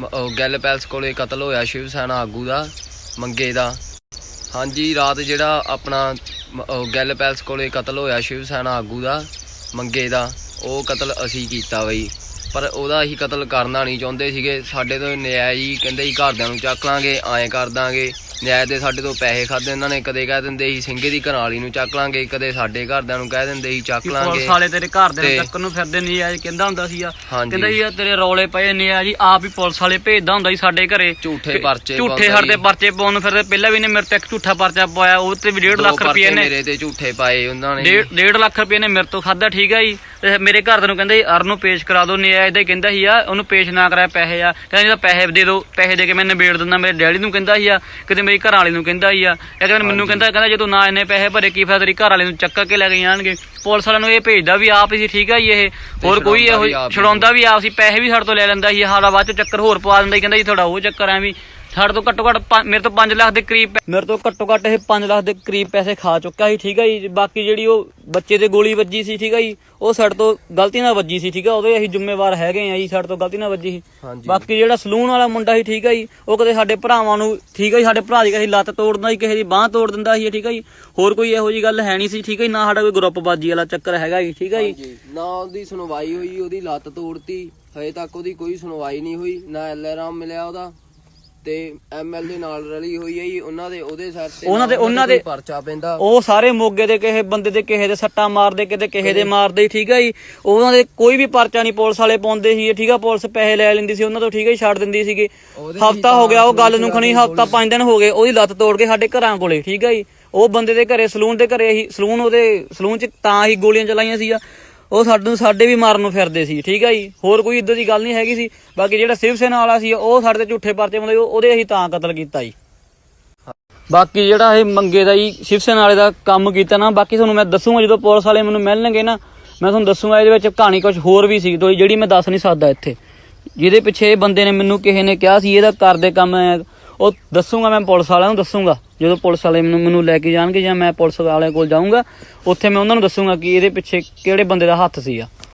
ਮ- ਉਹ ਗਿੱਲ ਪੈਲਸ ਕੋਲੇ ਕਤਲ ਹੋਇਆ ਸ਼ਿਵ ਸੈਨਾ ਆਗੂ ਦਾ, ਮੰਗੇ ਦਾ। ਹਾਂਜੀ, ਰਾਤ ਜਿਹੜਾ ਆਪਣਾ ਮ- ਪੈਲਸ ਕੋਲੇ ਕਤਲ ਹੋਇਆ ਸ਼ਿਵ ਸੈਨਾ ਆਗੂ ਦਾ, ਮੰਗੇ ਦਾ, ਉਹ ਕਤਲ ਅਸੀਂ ਕੀਤਾ ਬਈ। ਪਰ ਉਹਦਾ ਅਸੀਂ ਕਤਲ ਕਰਨਾ ਨਹੀਂ ਚਾਹੁੰਦੇ ਸੀਗੇ। ਸਾਡੇ ਤੋਂ ਨਿਆਇ ਜੀ ਕਹਿੰਦੇ ਸੀ ਘਰਦਿਆਂ ਨੂੰ ਚੱਕ ਲਾਂਗੇ, ਐਂ ਕਰ ਦਾਂਗੇ। ਨਿਆਇ ਦੇ ਸਾਡੇ ਤੋਂ ਪੈਸੇ ਖਾਦੇ ਇਹਨਾਂ ਨੇ ਕਦੇ ਕਹਿ ਦਿੰਦੇ ਸੀ ਸਿੰਘੇ ਦੀ ਘਰਾਲੀ ਨੂੰ ਚੱਕ ਲਾਂਗੇ। ਕਦੇ ਸਾਡੇ ਘਰਦਿਆਂ ਨੂੰ ਕਹਿ ਦਿੰਦੇ ਸੀ ਚੱਕ ਲਾਂਗੇ। ਪੁਲਿਸ ਵਾਲੇ ਤੇਰੇ ਘਰ ਦੇ ਚੱਕਰ ਨੂੰ ਫਿਰਦੇ ਨਹੀਂ ਆ ਕਹਿੰਦਾ ਹੁੰਦਾ ਸੀ ਆ। ਕਹਿੰਦਾ ਜੀ ਤੇਰੇ ਰੌਲੇ ਪਏ ਨੇ ਆ ਜੀ ਆਪ ਹੀ ਪੁਲਿਸ ਵਾਲੇ ਭੇਜਦਾ ਹੁੰਦਾ ਸੀ ਸਾਡੇ ਘਰੇ। ਝੂਠੇ ਪਰਚੇ ਝੂਠੇ ਸਾਡੇ ਜੀ। ਪਰਚੇ ਪਾਉਣ ਨੂੰ ਫਿਰਦੇ ਪਹਿਲਾਂ ਵੀ ਨੇ ਮੇਰੇ ਤੇ ਇੱਕ ਝੂਠਾ ਪਰਚਾ ਪਾਇਆ ਉਹ ਤੇ ਵੀ 1.5 ਦੋ ਲੱਖ ਰੁਪਏ ਨੇ ਮੇਰੇ ਤੇ ਝੂਠੇ ਪਾਏ ਉਹਨਾਂ ਨੇ। ਜੀ। ਡੇਢ ਡੇਢ ਲੱਖ ਰੁਪਏ ਨੇ ਮੇਰੇ ਤੋਂ ਖਾਦਾ ਠੀਕ ਆ ਜੀ। ਤੇ ਮੇਰੇ ਘਰ ਦੇ ਨੂੰ ਕਹਿੰਦੇ ਅਰ ਨੂੰ ਪੇਸ਼ ਕਰਾ ਦਿਓ ਨਿਆ ਇਹਦਾ ਕਹਿੰਦਾ ਸੀ ਆ ਉਹਨੂੰ ਪੇਸ਼ ਨਾ ਕਰਾਇਆ ਪੈਸੇ ਆ। ਕਹਿੰਦਾ ਜਿਹਦਾ ਪੈਸੇ ਦੇ ਦਿਓ ਪੈਸੇ ਦੇ ਕੇ ਮੈਂ ਨਿਬੇੜ ਦਿੰਦਾ ਮੇਰੇ ਡੈਡੀ ਨੂੰ ਕਹਿੰਦਾ ਸੀ ਆ ਕਿਤੇ ਮੇਰੀ ਘਰ ਵਾਲੀ ਨੂੰ ਕਹਿੰਦਾ ਸੀ ਆ। ਇਹ ਕਹਿੰਦਾ ਮੈਨੂੰ ਕਹਿੰਦਾ ਕਹਿੰਦਾ ਜਦੋਂ ਨਾ ਇੰਨੇ ਪੈਸੇ ਭਰੇ ਕੀ ਫਾਇਦਾ ਤੇਰੀ ਘਰ ਵਾਲੇ ਨੂੰ ਚੱਕ ਕੇ ਲੈ ਕੇ ਜਾਣਗੇ। ਪੁਲਿਸ ਵਾਲਿਆਂ ਨੂੰ ਇਹ ਭੇਜਦਾ ਵੀ ਆਪ ਹੀ ਠੀਕ ਆ ਜੀ ਇਹ। ਹੋਰ ਕੋਈ ਇਹੋ ਹੀ ਛੁਡਾਉਂਦਾ ਵੀ ਆਪ ਸੀ ਪੈਸੇ ਵੀ ਸਾਡੇ ਤੋਂ ਲੈ ਲੈਂਦਾ ਸੀ ਸਾਡਾ ਬਾਅਦ ਚ ਚੱਕਰ ਹੋਰ ਪਵਾ ਦਿੰਦਾ ਕਹਿੰਦਾ ਜੀ ਤੁਹਾਡਾ ਉਹ ਚੱਕਰ ਐ ਵੀ ਸਾਡੇ ਤੋਂ ਘੱਟੋ ਘੱਟ ਮੇਰੇ ਤੋਂ 5 ਲੱਖ ਦੇ ਕਰੀਬ ਮੇਰੇ ਤੋਂ ਘੱਟੋ ਘੱਟ ਇਹ 5 ਲੱਖ ਦੇ ਕਰੀਬ ਪੈਸੇ ਖਾ ਚੁੱਕਾ ਸੀ ਠੀਕ ਆ ਜੀ। ਬਾਕੀ ਜਿਹੜੀ ਉਹ ਬੱਚੇ ਤੇ ਗੋਲੀ ਵੱਜੀ ਸੀ ਠੀਕ ਆ ਜੀ ਉਹ ਸਾਡੇ ਤੋਂ ਗਲਤੀ ਨਾਲ ਵੱਜੀ ਸੀ ਠੀਕ ਆ। ਉਹਦੇ ਅਸੀਂ ਜ਼ਿੰਮੇਵਾਰ ਹੈਗੇ ਆ ਜੀ ਸਾਡੇ ਤੋਂ ਗਲਤੀ ਨਾਲ ਵੱਜੀ ਸੀ। ਹਾਂਜੀ। ਬਾਕੀ ਜਿਹੜਾ ਸਲੂਨ ਵਾਲਾ ਮੁੰਡਾ ਸੀ ਠੀਕ ਆ ਜੀ ਉਹ ਕਦੇ ਸਾਡੇ ਭਰਾਵਾਂ ਨੂੰ ਠੀਕ ਜੀ ਸਾਡੇ ਭਰਾ ਦੀ ਕਿਸੇ ਦੀ ਲੱਤ ਤੋੜ ਦਿੰਦਾ ਸੀ ਕਿਸੇ ਦੀ ਬਾਹ ਤੋੜ ਦਿੰਦਾ ਸੀ ਠੀਕ ਆ ਜੀ। ਹੋਰ ਕੋਈ ਇਹੋ ਜੀ ਗੱਲ ਹੈ ਨਹੀਂ ਸੀ ਠੀਕ ਜੀ ਨਾ ਸਾਡਾ ਕੋਈ ਗਰੁੱਪਬਾਜੀ ਵਾਲਾ ਚੱਕਰ ਹੈਗਾ ਜੀ ਠੀਕ ਆ ਜੀ। ਹਾਂਜੀ। ਨਾ ਉਹਦੀ ਸੁਣਵਾਈ ਹੋਈ ਉਹਦੀ ਲੱਤ ਤੋੜਤੀ ਹਜੇ ਤੱਕ ਉਹਦੀ ਕੋਈ ਸੁਣਵਾਈ ਨਹੀਂ ਹੋਈ ਨਾ ਐਲਆਰਆਮ ਮਿਲਿਆ ਉਹਦਾ। ਤੇ ਐਮਐਲ ਦੇ ਨਾਲ ਰਲੀ ਹੋਈ ਹੈ ਜੀ ਉਹਨਾਂ ਦੇ ਉਹਦੇ ਸਿਰ ਤੇ ਉਹਨਾਂ ਦੇ- ਉਹਨਾਂ ਦੇ- ਪਰਚਾ ਪੈਂਦਾ। ਉਹ ਸਾਰੇ ਮੋਗੇ ਦੇ ਕਿਸੇ ਬੰਦੇ ਦੇ ਕਿਸੇ ਦੇ ਸੱਟਾਂ ਮਾਰਦੇ ਕਿਤੇ ਕਿਸੇ ਦੇ ਮਾਰਦੇ ਠੀਕ ਆ ਜੀ। ਉਹਨਾਂ ਦੇ ਕੋਈ ਵੀ ਪਰਚਾ ਨਹੀਂ ਪੁਲਿਸ ਵਾਲੇ ਪਾਉਂਦੇ ਸੀ ਠੀਕ ਆ। ਪੁਲਿਸ ਪੈਸੇ ਲੈ ਲੈਂਦੀ ਸੀ ਉਹਨਾਂ ਤੋਂ ਠੀਕ ਜੀ ਛੱਡ ਦਿੰਦੀ ਸੀਗੇ। ਹਫਤਾ ਹੋ ਗਿਆ ਉਹ ਗੱਲ ਨੂੰ ਖਣੀ ਹਫਤਾ ਪੰਜ ਦਿਨ ਹੋ ਗਏ ਉਹਦੀ ਲੱਤ ਤੋੜ ਕੇ ਸਾਡੇ ਘਰਾਂ ਕੋਲੇ ਠੀਕ ਆ ਜੀ। ਉਹ ਬੰਦੇ ਦੇ ਘਰੇ ਸਲੂਨ ਦੇ ਘਰੇ ਹੀ ਸਲੂਨ ਉਹਦੇ ਸਲੂਨ 'ਚ ਤਾਂ ਹੀ ਗੋਲੀਆਂ ਚਲਾਈਆਂ ਸੀ ਆ ਉਹ ਸਾਨੂੰ ਸਾਡੇ ਵੀ ਮਾਰਨ ਨੂੰ ਫਿਰਦੇ ਸੀ, ਠੀਕ ਆ ਜੀ? ਹੋਰ ਕੋਈ ਇਦਾਂ ਦੀ ਗੱਲ ਨਹੀਂ ਹੈਗੀ ਸੀ। ਬਾਕੀ ਜਿਹੜਾ ਸ਼ਿਵ ਸੈਨਾ ਵਾਲਾ ਸੀ, ਉਹ ਸਾਡੇ ਤੇ ਝੂਠੇ ਪਰਚੇ ਪਾਉਂਦੇ ਉਹਦੇ ਅਸੀਂ ਤਾਂ ਕਤਲ ਕੀਤਾ ਜੀ। ਬਾਕੀ ਜਿਹੜਾ ਇਹ ਮੰਗੇ ਦਾ ਜੀ, ਸ਼ਿਵ ਸੈਨਾ ਵਾਲੇ ਦਾ ਕੰਮ ਕੀਤਾ ਨਾ, ਬਾਕੀ ਤੁਹਾਨੂੰ ਮੈਂ ਦੱਸੂਗਾ, ਜਦੋਂ ਪੁਲਿਸ ਵਾਲੇ ਮੈਨੂੰ ਮਿਲਣਗੇ ਨਾ, ਮੈਂ ਤੁਹਾਨੂੰ ਦੱਸੂਗਾ ਇਹਦੇ ਵਿੱਚ ਕਹਾਣੀ ਕੁਝ ਹੋਰ ਵੀ ਸੀ ਤੋਂ ਜਿਹੜੀ ਮੈਂ ਦੱਸ ਨਹੀਂ ਸਕਦਾ ਇੱਥੇ। ਜਿਹਦੇ ਪਿੱਛੇ ਇਹ ਬੰਦੇ ਨੇ ਮੈਨੂੰ ਕਿਸੇ ਨੇ ਕਿਹਾ ਸੀ, ਇਹਦਾ ਕਰਦੇ ਕੰਮ ਉਹ ਦੱਸੂਗਾ ਮੈਂ ਪੁਲਿਸ ਵਾਲਿਆਂ ਨੂੰ, ਦੱਸੂਗਾ। ਜਦੋਂ ਪੁਲਿਸ ਵਾਲੇ ਮੈਨੂੰ ਮੈਨੂੰ ਲੈ ਕੇ ਜਾਣਗੇ ਜਾਂ ਮੈਂ ਪੁਲਿਸ ਵਾਲਿਆਂ ਕੋਲ ਜਾਊਂਗਾ, ਉੱਥੇ ਮੈਂ ਉਹਨਾਂ ਨੂੰ ਦੱਸੂਗਾ ਕਿ ਇਹਦੇ ਪਿੱਛੇ ਕਿਹੜੇ ਬੰਦੇ ਦਾ ਹੱਥ ਸੀਗਾ।